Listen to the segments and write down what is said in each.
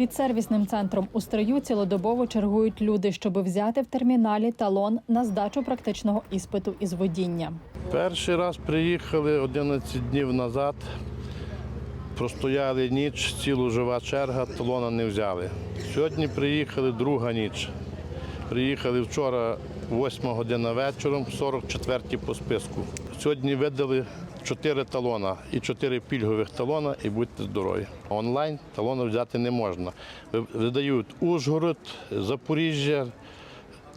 Під сервісним центром у Стрию цілодобово чергують люди, щоб взяти в терміналі талон на здачу практичного іспиту із водіння. Перший раз приїхали 11 днів назад. Простояли ніч, цілу жива черга, талона не взяли. Сьогодні приїхали друга ніч. Приїхали вчора 8 година вечором, 44 по списку. Сьогодні видали 4 талона і 4 пільгових талона, і будьте здорові. Онлайн талони взяти не можна. Видають Ужгород, Запоріжжя,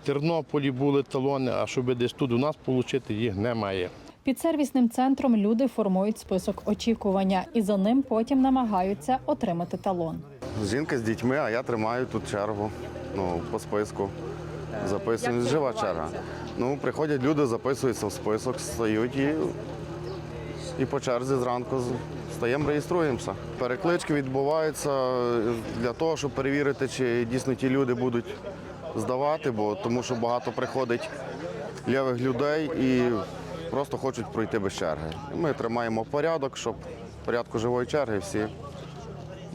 Тернополі були талони, а щоб десь тут у нас отримати, їх немає. Під сервісним центром люди формують список очікування і за ним потім намагаються отримати талон. Жінка з дітьми, а я тримаю тут чергу. Ну, по списку. Записуємо. Жива черга. Ну, приходять люди, записуються в список, стають і, і по черзі зранку стаємо, реєструємося. Переклички відбуваються для того, щоб перевірити, чи дійсно ті люди будуть здавати, бо тому що багато приходить лівих людей і просто хочуть пройти без черги. Ми тримаємо порядок, щоб порядку живої черги всі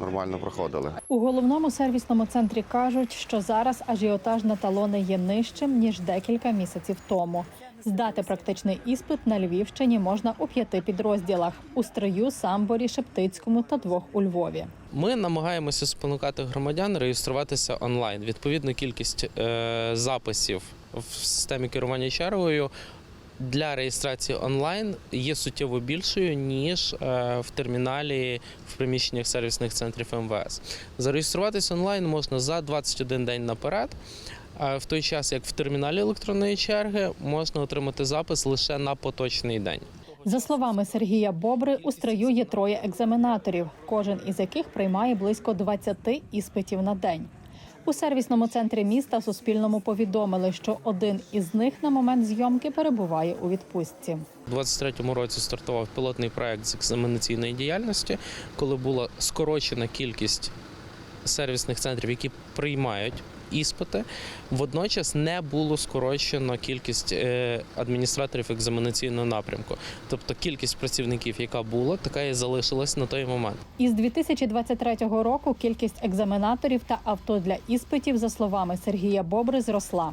нормально проходили. У головному сервісному центрі кажуть, що зараз ажіотаж на талони є нижчим ніж декілька місяців тому. Здати практичний іспит на Львівщині можна у п'яти підрозділах: у Стрию, Самборі, Шептицькому та двох у Львові. Ми намагаємося спонукати громадян реєструватися онлайн. Відповідно, кількість е, записів в системі керування чергою для реєстрації онлайн є суттєво більшою ніж е, в терміналі в приміщеннях сервісних центрів МВС. Зареєструватися онлайн можна за 21 день наперед. В той час, як в терміналі електронної черги, можна отримати запис лише на поточний день. За словами Сергія Бобри, у стрию є троє екзаменаторів, кожен із яких приймає близько 20 іспитів на день. У сервісному центрі міста Суспільному повідомили, що один із них на момент зйомки перебуває у відпустці. У 23-му році стартував пілотний проект з екзаменаційної діяльності, коли була скорочена кількість сервісних центрів, які приймають іспити. Водночас не було скорочено кількість е, адміністраторів екзаменаційного напрямку. Тобто кількість працівників, яка була, така і залишилась на той момент. Із 2023 року кількість екзаменаторів та авто для іспитів, за словами Сергія Бобри, зросла.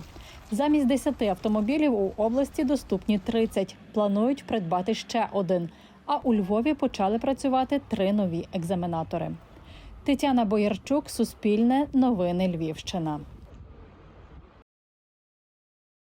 Замість 10 автомобілів у області доступні 30. Планують придбати ще один. А у Львові почали працювати три нові екзаменатори. Тетяна Боярчук, Суспільне, Новини Львівщина.